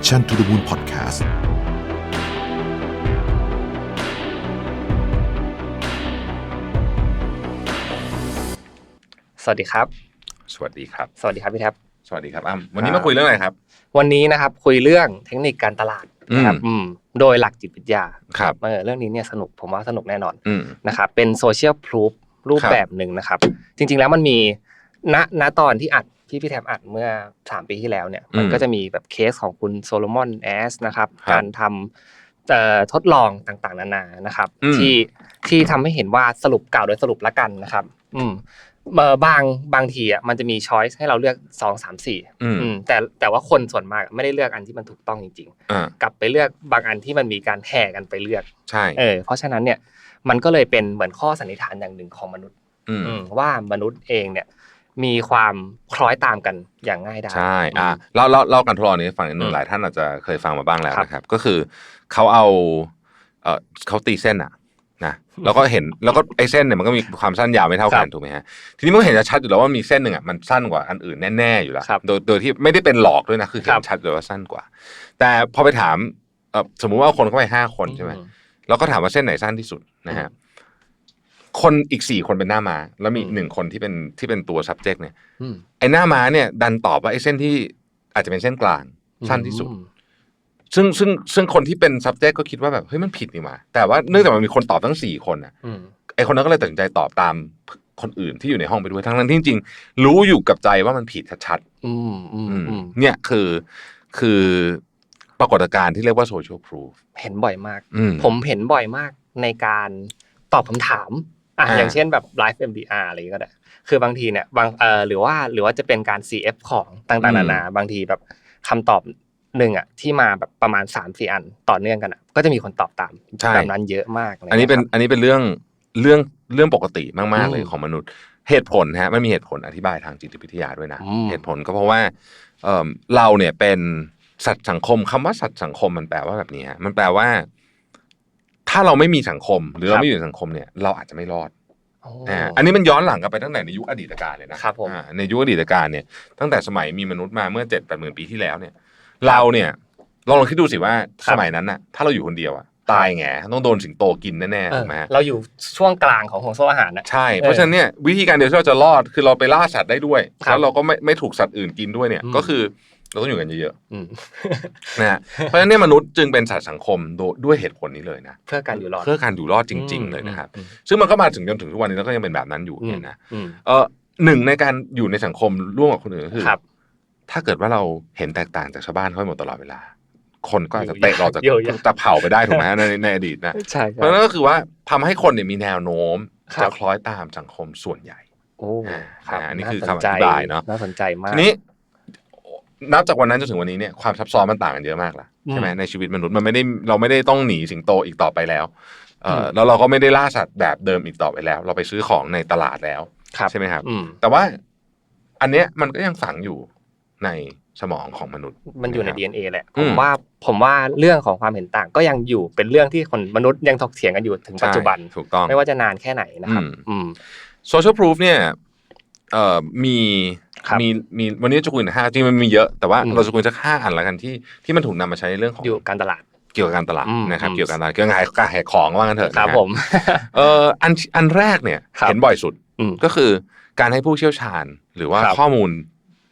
Mission to the Moon Podcast สวัสดีครับ สวัสดีครับ สวัสดีครับพี่แท็บ สวัสดีครับอ้ำวันนี้มาคุยเรื่องอะไรครับ วันนี้นะครับคุยเรื่องเทคนิคการตลาดนะครับอืมอืมโดยหลักจิตวิทยาครับเออเรื่องนี้เนี่ยสนุกผมว่าสนุกแน่นอนอืมนะครับเป็นโซเชียลพลูฟรูปครับแบบหนึ่งนะครับ จริง ๆ แล้วมันมีณณตอนที่อัด ที่พี่แท็บอัดเมื่อสามปีที่แล้วเนี่ย มันก็จะมีแบบเคสของคุณโซโลมอนแอสนะครับ การทำเอ่อทดลองต่างๆ นานานะครับ ที่ที่ทำให้เห็นว่าสรุปกล่าวโดยสรุปละกันนะครับ อืมเอ่อบางบางทีอะมันจะมีช้อยส์ให้เราเลือกสองสามสี่อืมอืมแต่แต่ว่าคนส่วนมากไม่ได้เลือกอันที่มันถูกต้องจริงอ่าๆกลับไปเลือกบางอันที่มันมีการแห่กันไปเลือกใช่เออเพราะฉะนั้นเนี่ยมันก็เลยเป็นเหมือนข้อสันนิษฐานอย่างหนึ่งของมนุษย์อืมอืมว่ามนุษย์เองเนี่ย มีความคล้อยตามกันอย่างง่ายดายใช่อ่าอืมเราเราเราการทดลองนี้ฟังนิดนึอืงมหลายท่านอาจจะเคยฟังมาบ้างแล้วครับนะครับ ก็คือเขาเอาเออเขาตีเส้นอะนะแล้วก็เห็นแล้วก็ไอ้เส้นเนี่ยมันก็มีความสั้นยาวไม่เท่ากันถูกไหมฮะทีนี้มันก็เห็นชัดอยู่แล้วว่ามีเส้นหนึ่งอะมันสั้นกว่าอันอื่นแน่ๆอยู่แล้วครับโดยโดยที่ไม่ได้เป็นหลอกด้วยนะคือเห็ครันบชัดเลยว่าสั้นกว่า แต่พอไปถามเออสมมุติว่าคนเข้าไปห้าคนใช่ไหมอืแล้วก็ถามว่าเส้นไหนสั้นที่สุดนะฮะ คนอีกสี่คนเป็นหน้าม้าแล้วมีอีอืกมหนึ่งคนที่เป็นที่เป็นตัว subject เนี่ยอืมไอ้หน้าม้าเนี่ย ดันตอบว่าไอ้เส้นที่อาจจะเป็นเส้นกลางสั้นที่สุดอืมซึ่งซึ่งซึ่งคนที่เป็น subject ก็คิดว่าแบบเฮ้ยมันผิดนี่หว่าแต่ว่าเนื่องจากมันมีคนตอบทั้งสี่คนอะอืมไอ้คนนั้นก็เลยตัดสินใจตอบตามคนอื่นที่อยู่ในห้องไปด้วยทั้งนั้นที่จริงๆรู้อยู่กับใจว่ามันผิดชัดอืมอืมๆอืมอืมเนี่ยคือคือปรากฏการณ์ที่เรียกว่า social proof เห็นบ่อยมากอืมผมเห็นบ่อยมากในการตอบคำถาม อะอ่าอย่างเช่นแบบ live MDR อะไรก็ได้คือบางทีเนี่ยบางเอ่อหรือว่าหรือว่าจะเป็นการ CF ของต่างๆนานาบางทีแบบคำตอบหนึ่งอะที่มาแบบประมาณ3ามสี่อันต่อเนื่องกันอะก็จะมีคนตอบตามใช่แบบนั้นเยอะมากลยอันนี้เป็นครับอันนี้เป็นเรื่องเรื่องเรื่องปกติมากๆเลยอืมของมนุษย์ เหตุผลฮะมันมีเหตุผลอธิบายทางจิตวิทยาด้วยนะอืมเหตุผลก็เพราะว่าเอิ่มเราเนี่ยเป็นสัตว์สังคมคำว่าสัตว์สังคมมันแปลว่าแบบนี้ฮะมันแปลว่า ถ้าเราไม่มีสังคมหรือเราไม่อยู่ในสังคมเนี่ยเราอาจจะไม่รอดโอ้อ่าอันนี้มันย้อนหลังกลับไปตั้งแต่ในยุคอดีตการเลยนะครับผมอ่าในยุคอดีตการเนี่ยตั้งแต่สมัยมีมนุษย์มาเมื่อเจ็ดแปดหมื่นปีที่แล้วเนี่ย เราเนี่ยลองลองคิดดูสิว่าสมัยนั้นน่ะ ถ้าเราอยู่คนเดียวอะตายแงต้องโดนสิงโตกินแน่ๆเออถูกไหมฮะเราอยู่ช่วงกลางของห่วงโซ่อาหารนะใช่เพราะฉะนั้นเนี่ยวิธีการเดียวที่เราจะรอดคือเราไปล่าสัตว์ได้ด้วยครับแล้วเราก็ไม่ไม่ถูกสัตว์อื่นกินด้วยเนี่ยอืมก็คือ เราต้องอยู่กันเยอะอืมๆนะฮะเพราะฉะนั้นเนี่ยมนุษย์จึงเป็นสัตว์สังคมโดยด้วยเหตุผลนี้เลยนะเพื่อการอยู่รอดเพื่อการอยู่รอดจริง ๆ เลยนะครับอืมซึ่งมันก็มาถึงจนถึงทุกวันนี้แล้วก็ยังเป็นแบบนั้นอยู่อืมเนี่ยนะอืมเออหนึ่งในการอยู่ในสังคมร่วมกับคนอื่นก็คือครับถ้าเกิดว่าเราเห็นแตกต่างจากชาวบ้านเขาหมดตลอดเวลา คนก็อาจจะเตะเราจากเยอะแยะตะเผาไปได้ถูกไหมฮะในในอดีตนะใช่เพใช่ราะฉะนั้นก็คือว่าทำให้คนเนี่ยมีแนวโน้มครับจะคล้อยตามสังคมส่วนใหญ่โอ้อ่าครับอันนี้คือสคำอธิบายเนอะน่าสนใจมากทีนี้ นับจากวันนั้นจนถึงวันนี้เนี่ยความซับซ้อนมันต่างกันเยอะมากละอืมใช่ไหมในชีวิตมนุษย์มันไม่ได้เราไม่ได้ต้องหนีสิงโตอีกต่อไปแล้วเออมแล้วเราก็ไม่ได้ล่าสัตว์แบบเดิมอีกต่อไปแล้ว เราไปซื้อของในตลาดแล้วครับใช่ไหมครับอืมแต่ว่าอันเนี้ยมันก็ยังฝังอยู่ในสมองของมนุษย์ มันอยู่ในะครับ DNA แหละอืผมมว่าผมว่าเรื่องของความเห็นต่างก็ยังอยู่เป็นเรื่องที่คนมนุษย์ยังถกเถียงกันอยู่ถึงปัจจุบันใช่ถูกต้องไม่ว่าจะนานแค่ไหนนะครับอืมอืม social proof เนี่ยเอ่อมีครับ มีมีวันนี้จะคุยถึงห้าจริงมันมีเยอะแต่ว่าอืมเราจะคุยสักห้าอันละกันที่ที่มันถูกนำมาใช้ในเรื่องของอยู่การตลาด เกี่ยวกับการตลาดอืมนะครับอืมเกี่ยวกับการตลาดเกี่ยวกับการขายของว่างั้นเถอะครับนะฮะผมเอ่ออันอันแรกเนี่ยครับเห็นบ่อยสุดอืมก็คือการให้ผู้เชี่ยวชาญหรือว่าครับข้อมูล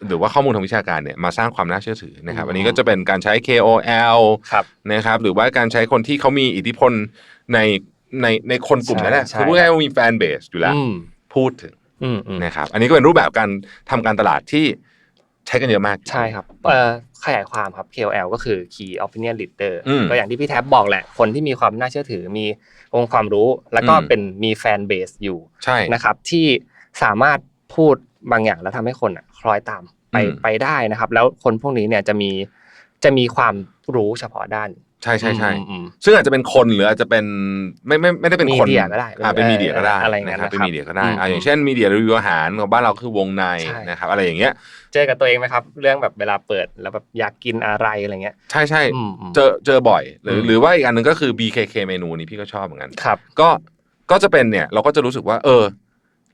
หรือว่าข้อมูลทางวิชาการเนี่ยมาสร้างความน่าเชื่อถือนะครับอืมอันนี้ก็จะเป็นการใช้ KOL ครับนะครับหรือว่าการใช้คนที่เขามีอิทธิพลในในในคนกลุ่มนั้นแหละใช่คือพูดง่ายๆว่ามีแฟนเบสอยู่แล้วอืมพูดถึงอืมอืม นะครับ อันนี้ก็เป็นรูปแบบการทำการตลาดที่ใช้กันเยอะมาก ใช่ครับเอ่อขยายความครับ KOL ก็คือ Key Opinion Leader อืมก็อย่างที่พี่แท็บบอกแหละ คนที่มีความน่าเชื่อถือมีองค์ความรู้ แล้วก็อืมเป็นมีแฟนเบสอยู่ใช่นะครับ ที่สามารถพูดบางอย่างแล้วทำให้คนอะคล้อยตามไปอืมไปได้นะครับ แล้วคนพวกนี้เนี่ยจะมีจะมีความรู้เฉพาะด้าน ใช่ใช่ใช่อืมอืม ซึ่งอาจจะเป็นคนหรืออาจจะเป็นไม่ไม่ไม่ได้เป็นคนมีเดียก็ได้อ่าเป็นมีเดียก็ได้อะไรอย่างนั้นะนครับเป็นนะครับมีเดียก็ได้อืมอ่าอย่างเช่นมีเดียรีวิวอาหารของบ้านเราคือวงในใช่ นะครับอะไรอย่างเงี้ยเจอกับตัวเองไหมครับ เรื่องแบบเวลาเปิดแล้วแบบอยากกินอะไรอะไรเงี้ย ใช่ใช่อืมอืม เจอเจอบ่อยหรืออืมหรือว่าอีกอันหนึ่งก็คือ BKK เมนูนี้พี่ก็ชอบเหมือนกัน ครับ ก็ก็จะเป็นเนี่ยเราก็จะรู้สึกว่า เออ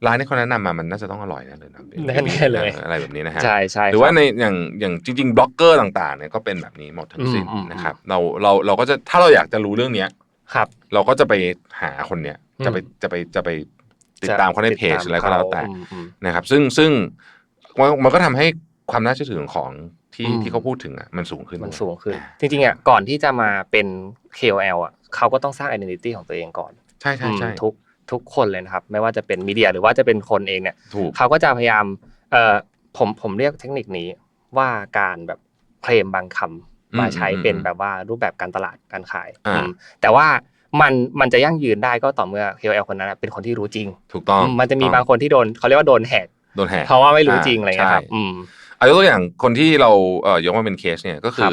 ร้านที่เขาแนะนำมามันน่าจะต้องอร่อยแน่เลยนะแน่ๆเลยอออะไรแบบนี้นะฮะใช่ใช่หรือว่าคบในอย่างอย่างจริง ๆ บล็อกเกอร์ต่างๆเนี่ยก็เป็นแบบนี้หมดทั้งสิ้นอืมอืมนะครับเราเราเราก็จะถ้าเราอยากจะรู้เรื่องเนี้ยครับ เราก็จะไปหาคนเนี้ยอืมจะไปจะไปจะไปติดตามเขาในเพจติดตามอะไรก็แล้วแต่อืมอืมนะครับ ซึ่งซึ่งมันมันก็ทำให้ความน่าเชื่อถือของที่อืมที่เขาพูดถึงอะมันสูงขึ้นมันสูงขึ้นอ่าจริงๆอะก่อนที่จะมาเป็น KOL อะเขาก็ต้องสร้าง identity ของตัวเองก่อน ใช่ใช่ใช่อืมทุก ทุกคนเลยนะครับ ไม่ว่าจะเป็นมีเดียหรือว่าจะเป็นคนเองเนี่ยถูกเขาก็จะพยายามเอ่อผมผมเรียกเทคนิคนี้ว่าการแบบเคลมบางคำมาใช้เป็นแบบว่ารูปแบบการตลาดการขายอ่าอืมแต่ว่ามันมันจะยั่งยืนได้ก็ต่อเมื่อ KOL คนนั้นอะเป็นคนที่รู้จริง ถูกต้องอืมมันจะมีบางคนที่โดนเขาเรียกว่าโดนแหกโดนแหกเพราะว่าไม่รู้จริงอะไรเงี้ยครับใช่อืมเอายกตัวอย่างคนที่เราเอ่อยกมาเป็นเคสเนี่ยก็คืครัอบ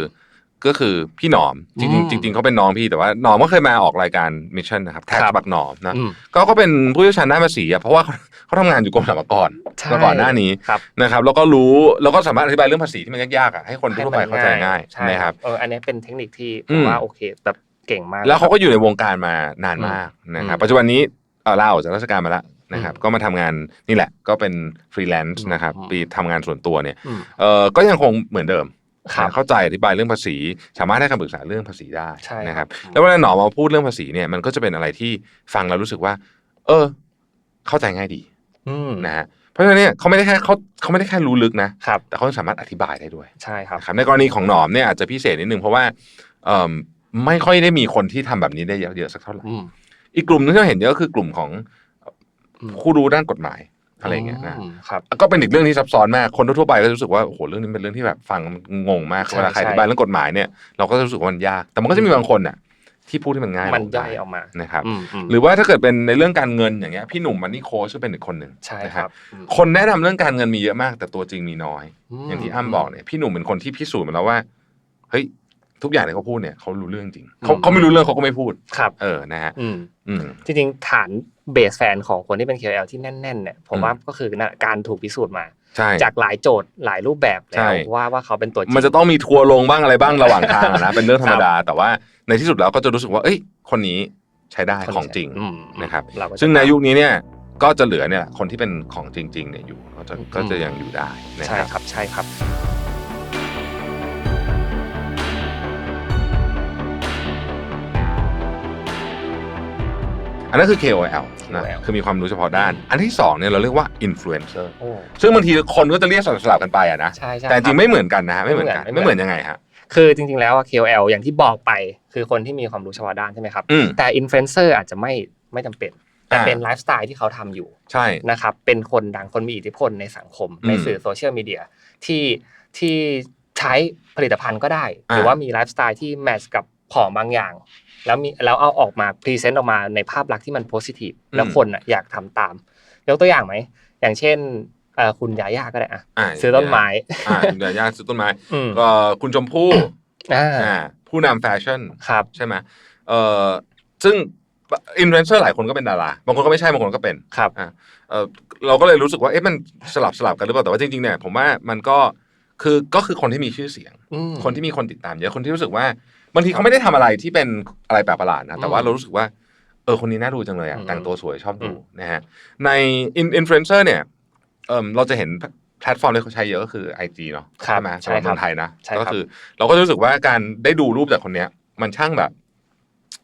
ก็คือพี่หนอมจอืริงมๆจริงๆเขาเป็นน้องพี่แต่ว่าหนอมก็เคยมาออกรายการมิชชั่นนะครับแท็กครับบักหนอมนะอืมก็ก็เป็นผู้เชี่ยวชาญด้านภาษีอะเพราะว่าเขาเขาทำงานอยู่กรมสรรพากรใช่มาก่อนหน้านี้ครับนะครับแล้วก็รู้แล้วก็สามารถอธิบายเรื่องภาษีที่มันยากๆอะให้คนทั่วไปเข้าใจง่ายใช่นะครับเอออันนี้เป็นเทคนิคที่ผอืมมว่าโอเคแบบเก่งมาก แล้วเขาครับก็อยู่ในวงการมานานมากนะครับอืมปัจจุบันนี้เอ่อลาออกจากราชการมาแล้วนะครับอืมก็มาทำงานนี่แหละก็เป็นฟรีแลนซ์อืมนะครับอืมปีทำงานส่วนตัวเนี่ยอืมเอ่อก็ยังคงเหมือนเดิมครับ เข้าใจอธิบายเรื่องภาษี สามารถให้คำปรึกษาเรื่องภาษีได้ใช่นะครับครับ แล้วเวลาหนอมาพูดเรื่องภาษีเนี่ยมันก็จะเป็นอะไรที่ฟังแล้วรู้สึกว่า เออ เข้าใจง่ายดีอืมนะฮะเพราะฉะนั้นเนี่ยเขาไม่ได้แค่เขาเขาไม่ได้แค่รู้ลึกนะครับแต่เขาสามารถอธิบายได้ด้วยใช่ครับนะครับในกรณีของหนอมเนี่ยอาจจะพิเศษนิดนึงเพราะว่าเอ่อไม่ค่อยได้มีคนที่ทำแบบนี้ได้เยอะๆสักเท่าไหร่อืมอีกกลุ่มหนึงที่เราเห็นเยอะก็คือกลุ่มของอืมผู้รู้ด้านกฎหมาย อะไรอย่างเงี้ยนะมครับก็เป็นอีกเรื่องที่ซับซ้อนมากคนทั่วๆไปก็รู้สึกว่าโอ้โหเรื่องนี้เป็นเรื่องที่แบบฟังงงมากใช่เวลาใครอใช่ธิบายเรื่องกฎหมายเนี่ยเราก็จะรู้สึกว่ามันยาก แต่มันก็จะมีบางคนน่ะที่พูดที่มันง่ายมันลงได้ย่อยออกมานะครับอืมอืมหรือว่าถ้าเกิดเป็นในเรื่องการเงินอย่างเงี้ยพี่หนุ่มมันนี่โค้ชก็เป็นอีกคนหนึ่งใช่นะคครัรับบอืมคนแนะนำเรื่องการเงินมีเยอะมาก แต่ตัวจริงมีน้อยมอย่างที่อ้ำบอกเนี่ยพี่หนุ่มเป็นคนที่พิสูจน์มาแล้วว่าเฮ้ย ทุกอย่างที่เขาพูดเนี่ยเขารู้เรื่องจริงเขาเขาไม่รู้เรื่องเขาก็ไม่พูดครับเออนะฮะอืมอืมจริงๆฐานเบสแฟนของคนที่เป็น KOL ที่แน่นๆเนี่ยผมอืมว่าก็คือน่ะการถูกพิสูจน์มาใช่จากหลายโจทย์หลายรูปแบบใช่แล้วว่าว่าเขาเป็นตัวจริงมันจะต้องมีทัวร์ลงบ้างอะไรบ้างระหว่างทางอะนะเป็นเรื่องธรรมดา แต่ว่าในที่สุดแล้วก็จะรู้สึกว่า เอ้ย คนนี้ใช้ได้คนของจริงอืมนะครับเราก็จะซึ่งในยุคนี้เนี่ยก็จะเหลือเนี่ยคนที่เป็นของจริงๆเนี่ยอยู่ก็จะอืมก็จะยังอยู่ได้นะใช่ครับครับใช่ครับ อันนั้นคือ KOL นะ KOL คือมีความรู้เฉพาะด้าน อันที่สองเนี่ยเราเรียกว่า influencer โอ้ซึ่งบางทีคนก็จะเรียกสลับๆกันไปอะนะ ใช่ใช่แต่จริงคบ ไม่เหมือนกันนะฮะไม่เหมือนกัน ไม่ไม่เหเหมืมืออนนยังไงฮะ คือจริงๆแล้วอะ KOL อย่างที่บอกไปคือคนที่มีความรู้เฉพาะด้านใช่ไหมครับ อืม แต่อินฟลูเอนเซอร์อาจจะไม่ไม่จำเป็น แต่อ่า เป็นไลฟ์สไตล์ที่เขาทำอยู่ใช่ นะครับเป็นคนดังคนมีอิทธิพลในสังคม อืมในสื่อโซเชียลมีเดียที่ที่ใช้ผลิตภัณฑ์ก็ได้อ่าหรือว่ามีไลฟ์สไตล์ที่แมทช์กับของบางอย่าง แล้วมีแล้วเอาออกมาพรีเซนต์ออกมาในภาพลักษณ์ที่มันโพสิทีฟแล้วคนอะอยากทำตามยกตัวอย่างไหมอย่างเช่นเอ่อคุณยาย่าก็ได้อะอ่าซื้อต้นไม้อ่าเดี๋ยวย่าซื้อต้นไม้อืมก็คุณชมพู่อ่าอ่าผู้นำแฟชั่นครับใช่ไหมเอ่อซึ่งอินฟลูเอนเซอร์หลายคนก็เป็นดาราบางคนก็ไม่ใช่บางคนก็เป็นครับอ่าเออเราก็เลยรู้สึกว่าเอ๊ะมันสลับสลับกันหรือเปล่าแต่ว่าจริงๆเนี่ยผมว่ามันก็คือก็คือคนที่มีชื่อเสียงอืมคนที่มีคนติดตามเยอะคนที่รู้สึกว่า บางทีเขาไม่ได้ทำอะไรที่เป็นอะไรแปลกประหลาดนะแต่ว่าอืมเรารู้สึกว่า เออคนนี้น่าดูจังเลยอะอืมแต่งตัวสวยชอบดูอืมนะฮะในอินฟลูเอนเซอร์เนี่ยเออเราจะเห็นแพลตฟอร์มที่เขาใช้เยอะก็คือ IG เนาะครับไหมใช่สำหรับครัคบนไทยนะใช่ครับก็คือ เราก็รู้สึกว่าการได้ดูรูปจากคนเนี้ย มันช่างแบบ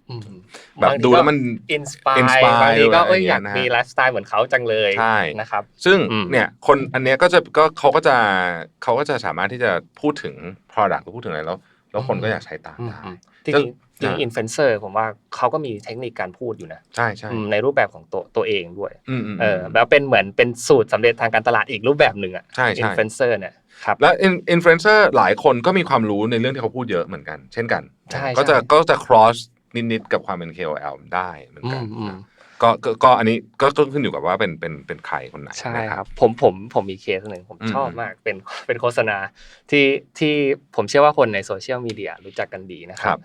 อืมแบบดูแล้วมันอินสปาย inspire บางทีก็เอ้ยอะไรออย่างเงี้ยายกนะฮะมีไลฟ์สไตล์เหมือนเขาจังเลยใช่นะครับ ซึ่งอืมเนี่ยคนอันเนี้ยก็จะก็เขาก็จะเขาก็จะสามารถที่จะพูดถึง product หรือพูดถึงอะไรแล้ว แล้วคนก็อยากใช้ตามอืมได้อืมจริงๆจริงอ่าอินฟลูเอนเซอร์ผมว่าเขาก็มีเทคนิคการพูดอยู่นะใช่ใช่อืมในรูปแบบของตัวตัวเองด้วยอืมอืมเออแล้วเป็นเหมือนเป็นสูตรสำเร็จทางการตลาดอีกรูปแบบหนึ่งอะใช่ใช่อินฟลูเอนเซอร์เนี่ยครับแล้วอินฟลูเอนเซอร์หลายคนก็มีความรู้ในเรื่องที่เขาพูดเยอะเหมือนกัน เช่นกันใช่ก็จะใช่ก็จะ cross นิดๆกับความเป็น KOL ได้เหมือนอืกันมอืม ก็ก็ก็อันนี้ก็ก็ขึ้นอยู่กับว่าเป็นเป็นเป็นใครคนไหนใช่นะครับผมผมผมมีเคสหนึ่งผมอืมชอบมากเป็นเป็นโฆษณาที่ที่ผมเชื่อว่าคนในโซเชียลมีเดียรู้จักกันดีนะคครัรับบ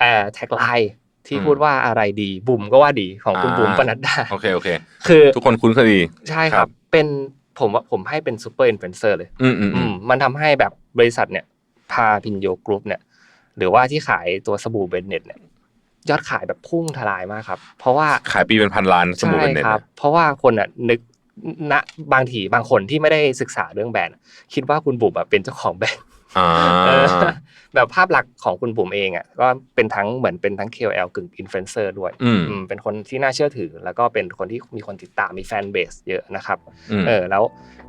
เอ่อแท็กไลน์ที่อืมพูดว่าอะไรดีบุ๋มก็ว่าดีของคุณอ่าบุ๋มปนัดดาโอเคโอเค คือทุกคนคุ้นเคยดีใช่คครัรับบเป็นผมว่าผมให้เป็นซูเปอร์อินฟลูเอนเซอร์เลย อืมอืมอือืมมมันทำให้แบบบริษัทเนี่ยพาพินโยกรุ๊ปเนี่ย หรือว่าที่ขายตัวสบู่เบนเน็ตเนี่ย ยอดขายแบบพุ่งทลายมากครับ เพราะว่าขายปีเป็นพันล้านสมุนใช่เน็ตครับเพราะว่าคนอะนึกณบางทีบางคนที่ไม่ได้ศึกษาเรื่องแบรนด์คิดว่าคุณบุ๋มแบบเป็นเจ้าของแบรนด์อ่าเออแบบภาพลักษณ์ของคุณบุ๋มเองอะก็เป็นทั้งเหมือนเป็นทั้ง KOL กึ่งอินฟลูเอนเซอร์ด้วยอืมอืมเป็นคนที่น่าเชื่อถือ แล้วก็เป็นคนที่มีคนติดตามมีแฟนเบสเยอะนะครับอืมเออแล้ว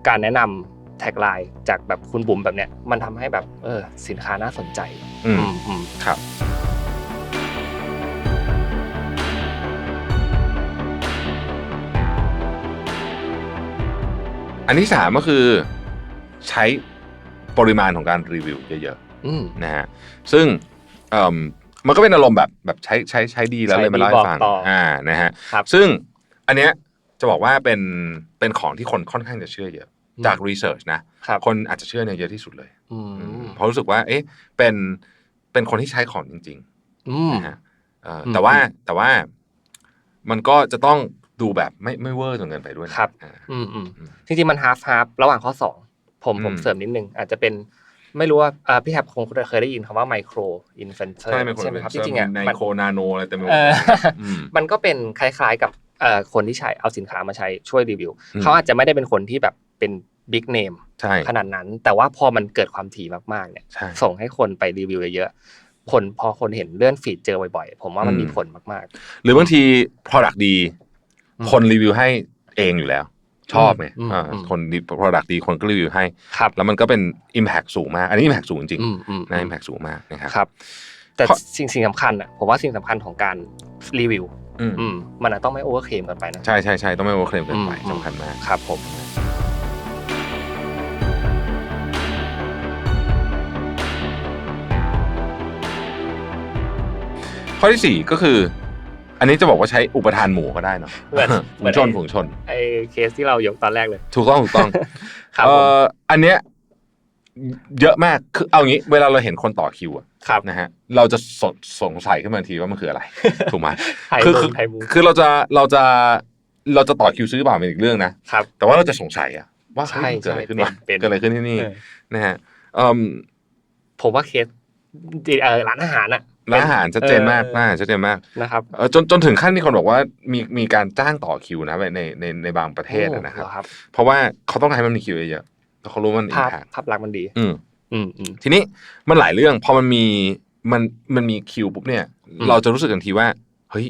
การแนะนำแท็กไลน์จากแบบคุณบุ๋มแบบเนี้ยมันทำให้แบบเออสินค้าน่าสนใจ อืมอืมอืมครับ อันที่สามก็คือใช้ปริมาณของการรีวิวเยอะอืม ๆนะฮะซึ่งเอ่มมันก็เป็นอารมณ์แบบแบบใช้ใช้ใช้ดีแล้วใช้เลยมาเล่าดีให้ฟังบอกต่ออ่ อ่านะฮะครับ ซึ่งอันเนี้ยจะบอกว่าเป็นเป็นของที่คนค่อนข้างจะเชื่อเยอะอืมจากรีเสิร์ชนะครับ คนอาจจะเชื่อเนี่ยเยอะที่สุดเลย อืมเพราะรู้สึกว่า เอ๊ะ เป็น เป็นคนที่ใช้ของจริงอืมๆนะฮะเอ่ออม แต่ว่าแต่ว่ามันก็จะต้อง ดูแบบไม่ไม่เวอร์จนเกินไปด้วยนะครับอ่าอืมอืมอืมจริงๆมันฮาฟฮาฟระหว่างข้อสองผมผมอืมเสริมนิดนึง อาจจะเป็นไม่รู้ว่าอ่าพี่แทบคงเคยได้ยินคำว่าไมโครอินฟลูเอนเซอร์ใช่เป็นคนใช่ไหมครับจริงๆอะในมันโคนาโนอะไรเต็มไปหมเอดอมมันก็เป็นคล้ายๆกับเอ่อคนที่ใช้เอาสินค้ามาใช้ช่วยรีวิวอืมเขาอาจจะไม่ได้เป็นคนที่แบบเป็นบิ๊กเนมใช่ขนาดนั้น แต่ว่าพอมันเกิดความถี่มากๆเนี่ยใช่ส่งให้คนไปรีวิวเยอะๆคนพอคนเห็นเลื่อนฟีดเจอบ่อยๆ ผมว่ามันอืมมีผลมากหรือบางที product ดีอืม คนรีวิวให้เองอยู่แล้ว ชอบไงอืมอ่าอืมคนดี product ดีคนก็รีวิวให้ๆครับแล้วมันก็เป็น impact สูงมาก อันนี้ impact สูงจริงอืมอืมนะ impact สูงมากนะครับครับ แต่เพราะสิ่งสิ่งสำคัญอะผมว่าสิ่งสำคัญของการรีวิวอืมอืมมันอาจต้องไม่โอเวอร์เคลมกันไปนะ ใช่ใช่ใช่ต้องไม่โอเวอร์เคลมเกินไปอืมสำคัญมากครับผมข้อที่สี่ก็คือ อันนี้จะบอกว่าใช้อุปทานหมู่ก็ได้เนาะเหมือนฝูงชนฝูงชนไอ้เคสที่เรายกตอนแรกเลย ถูกต้องถูกต้องครับเอ่ผมออันเนี้ยเยอะมากคือเอางี้ เวลาเราเห็นคนต่อคิวอะครับนะฮะเราจะสงสงสัยขึ้นมาทันทีว่ามันคืออะไร ถูกไหมไทยคือมุคืงอไทยมุงคือเราจะเราจะเราจะต่อคิวซื้อเปล่าเป็นอีกเรื่องนะครับ แต่ว่าเราจะสงสัยอะว่าใช่เฮ้ยเกิดอะไรขึ้นวะเป็นเป็นเกิดอะไรขึ้นที่นี่เออนะฮะเอิ่มผมว่าเคสเออร้านอาหารอะ ร้านอาหารชัดเจนมากออร้านอาหารชัดเจนมากนะครับเอ่อจนจนถึงขั้นมีคนบอกว่ามีมีการจ้างต่อคิวนะในในในบางประเทศอะนะครับโอ้เหอครับเพราะว่าเขาต้องการให้มันมีคิวเยอะๆแล้วเขารู้ว่ามันอิภามพแพคภาพลักษณ์มันดีอืมอืมอืมทีนี้มันหลายเรื่องพอมันมีมันมันมีคิวปุ๊บเนี่ยอืมเราจะรู้สึกทันทีว่า เฮ้ย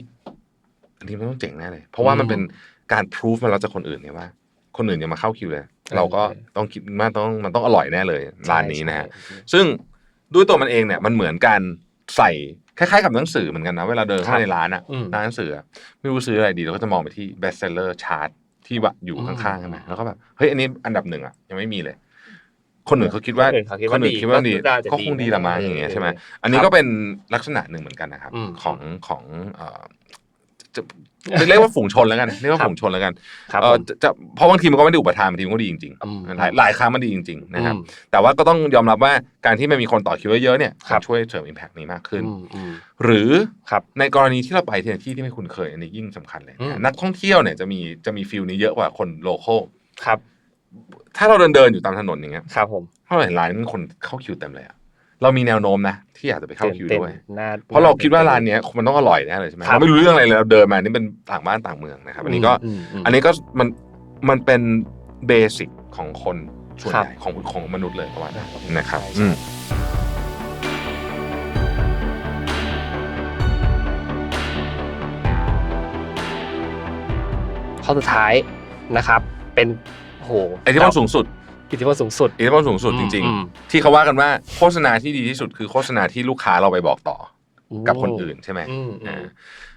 อันนี้มันต้องเจ๋งแน่เลย เพราะว่ามันอืมเป็นการพิสูจมาแล้วจากคนอื่นเนี่ยว่า คนอื่นยังมาเข้าคิวเลย เราก็เออต้องคิดว่าต้องมันต้องอร่อยแน่เลยร้านนี้นะฮะใช่ใช่ซึ่งด้วยตัวมันเองเนี่ยมันเหมือนการ ใส่คล้ายๆกับหนังสือเหมือนกันนะ เวลาเดินเข้าครับมาในร้านอะอืมร้านหนังสืออะไม่รู้ซื้ออะไรดีเราก็จะมองไปที่ best seller chart ที่ว่าอยู่อืมข้างๆใช่ไหมแล้วก็แบบเฮ้ยอันนี้อันดับหนึ่งอะยังไม่มีเลย คนอื่นเขาคิดว่าคนอื่นเขาคิดคว่านอื่นดีคิดว่าดีก็น่าจะก็คงดีดีละมั้งเอออย่างเงี้ยเออใช่ไหมเอออันนี้ครับก็เป็นลักษณะหนึ่งเหมือนกันนะครับอืมของของ เอ่อจะจะเรียกว่าฝูงชนแล้วกันเรียกว่าครับฝูงชนแล้วกันครับเอผอมจะจะเพราะบางทีมันก็ไม่ได้อุปทานบางทีมันก็ดีจริงอืมๆหลายหลายครั้งมันดีจริงๆนะครับอืมแต่ว่าก็ต้องยอมรับว่าการที่มันมีคนต่อคิวเยอะๆเนี่ยครับมันช่วยเสริมอิมแพกนี้มากขึ้นอืมอืมหรือครับในกรณีที่เราไปที่ที่ที่ไม่คุ้นเคยอันนี้ยิ่งสำคัญเลยอืมนะนักท่องเที่ยวเนี่ยจะมีจะมีฟิลนี้เยอะกว่าคนโลเคอลครับ ถ้าเราเดินเดินๆอยู่ตามถนนอย่างเงี้ยครับผมถ้าเราเห็นร้านนี้มีคนเข้าคิวเต็มเลยอะ เรามีแนวโน้มนะที่อยากจะไปเข้าคิวตื่นด้วยเต้นน่เพราะเราคิดว่าร้านเนี้ยมันต้องอร่อยแน่เลยใช่ไหมครับเราไม่รู้เรื่องอะไรเลยเราเดินมานี่เป็นต่างบ้านต่างเมืองนะครับอันนี้ก็มมอันนี้ก็มันมันเป็นเบสิกของคนส่วนครับใหญ่ของของมนุษย์เลยประมาณนั้นนะครับใช่อืมข้อสุดท้ายนะครับ เป็นโอ้โหอิทธิพลสูงสุด อิทธิพลสูงสุด อิทธิพลสูงสุดจริง อืม ๆ ที่เขาว่ากันว่าโฆษณาที่ดีที่สุดคือโฆษณาที่ลูกค้าเราไปบอกต่อกับคนอื่นใช่ไหมอืมอือ่า ม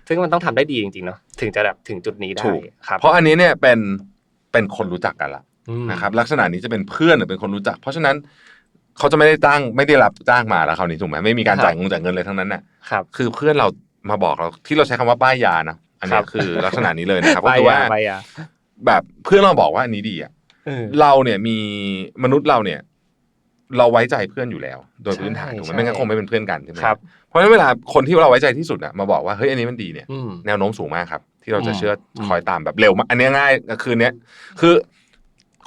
ซึ่งมันต้องทำได้ดีจริงๆเนาะถึงจะแบบถึงจุดนี้ได้ถูก ครับเพราะอันนี้เนี่ยเป็นเป็นคนรู้จักกันละอืมนะครับลักษณะนี้จะเป็นเพื่อนหรือเป็นคนรู้จัก เพราะฉะนั้นเขาจะไม่ได้จ้างไม่ได้รับจ้างมาแล้วคราวนี้ถูกไหมไม่มีการจ่ายเงินจ่ายเงินเลยทั้งนั้นน่ะครับ คือเพื่อนเรามาบอกเราที่เราใช้คำว่าป้ายยานะอันนี้ครับคือลักษณะนี้เลยนะครับก็ไปคือว่าอะไปอะ แบบเพื่อนเราบอกว่าอันนี้ดีอะ เออเราเนี่ยมีมนุษย์เราเนี่ย เราไว้ใจเพื่อนอยู่แล้ว โดยพื้นฐานใช่ถูกไหมใช่ไม่งั้นคงไม่เป็นเพื่อนกันใช่ไหมครับเพราะฉะนั้นเวลาคนที่เราไว้ใจที่สุดอะมาบอกว่าเฮ้ยอันนี้มันดีเนี่ยอืมแนวโน้มสูงมากครับ ที่เราจะเชื่ออมคอยตามแบบเร็วมากอันเนี้ยง่ายคืนเนี้ยคือ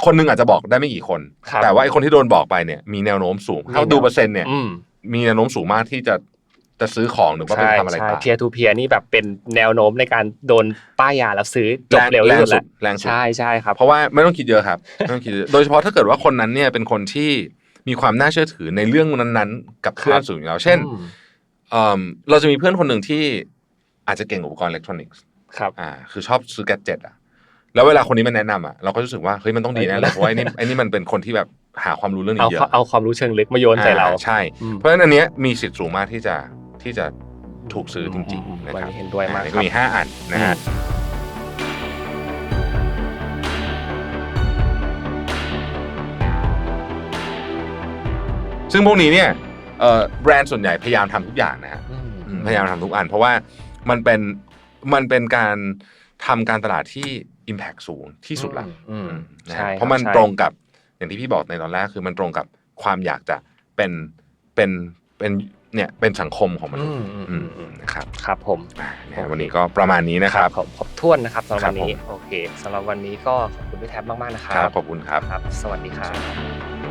คนหนึงอาจจะบอกได้ไม่กี่คนครับแต่ว่าไอ้คนที่โดนบอกไปเนี่ย มีแนวโน้มสูงถ้ามีแนวดูเปอร์เซ็นต์เนี่ยอืมมีแนวโน้มสูงมากที่จะ จะซื้อของหรือว่าไปใช่ทำอะไรใช่ต่างเพียร์ทูเพียร์นี่แบบเป็นแนวโน้มในการโดนป้ายยาแล้วซื้อจบเร็วแรงที่สุดสุแล้ดวแรงสุดใช่ใช่ครับเพราะว่าไม่ต้องคิดเยอะครับไม่ต้องคิดเยอะโดยเฉพาะถ้าเกิดว่าคนนั้นเนี่ยเป็นคนที่มีความน่าเชื่อถือในเรื่องนั้นๆ กับเพื่อนครับสูงอย่างเราเช่นอืมเอิ่มเราจะมีเพื่อนคนหนึ่งที่อาจจะเก่งอุปกรณ์อิเล็กทรอนิกส์ครับอ่าคือชอบซื้อแกดเจ็ตอะแล้วเวลาคนนี้มาแนะนำอะเราก็รู้สึกว่าเฮ้ยมันต้องดีแน่เลยเพราะว่าไอ้นี่ไอ้นี่มันเป็นคนที่แบบหาความรู้เรื่องเอานี้เยเอาอะเอาความรู้เชิงลึกมาโยนใส่เราอ่ใช่อืมเพราะฉะนั้นอันเนี้ยมีสิทธิ์สูงมากที่จะ ที่จะถูกซื้อจริงอืมๆนะวันครับนี้เห็นด้วยมากอันนี้ครัก็บมีห้าอันนะฮะซึ่งพวกนี้เนี่ยเอ่อแบรนด์ส่วนใหญ่พยายามทำทุกอย่างนะฮะอืมอืมพยายามทำทุกอัน เพราะว่ามันเป็นมันเป็นการทำการตลาดที่ Impact สูงที่สุดละอืมอืมนะใช่ฮะคบเพราะมันใช่ตรงกับอย่างที่พี่บอกในตอนแรกคือมันตรงกับความอยากจะเป็นเป็นเป็น เนี่ยเป็นสังคมของมนุษย์อืมอืมอืมอืมนะครับครับผมอ่านะฮะวันนี้ก็ประมาณนี้นะครับขอบขอบท้วนนะครับสำหรับครัวับนนี้ผมโอเคสำหรับวันนี้ก็ขอบคุณพี่แท็บมากๆนะคครัรับขอบคุณครับครับ สวัสดีครับ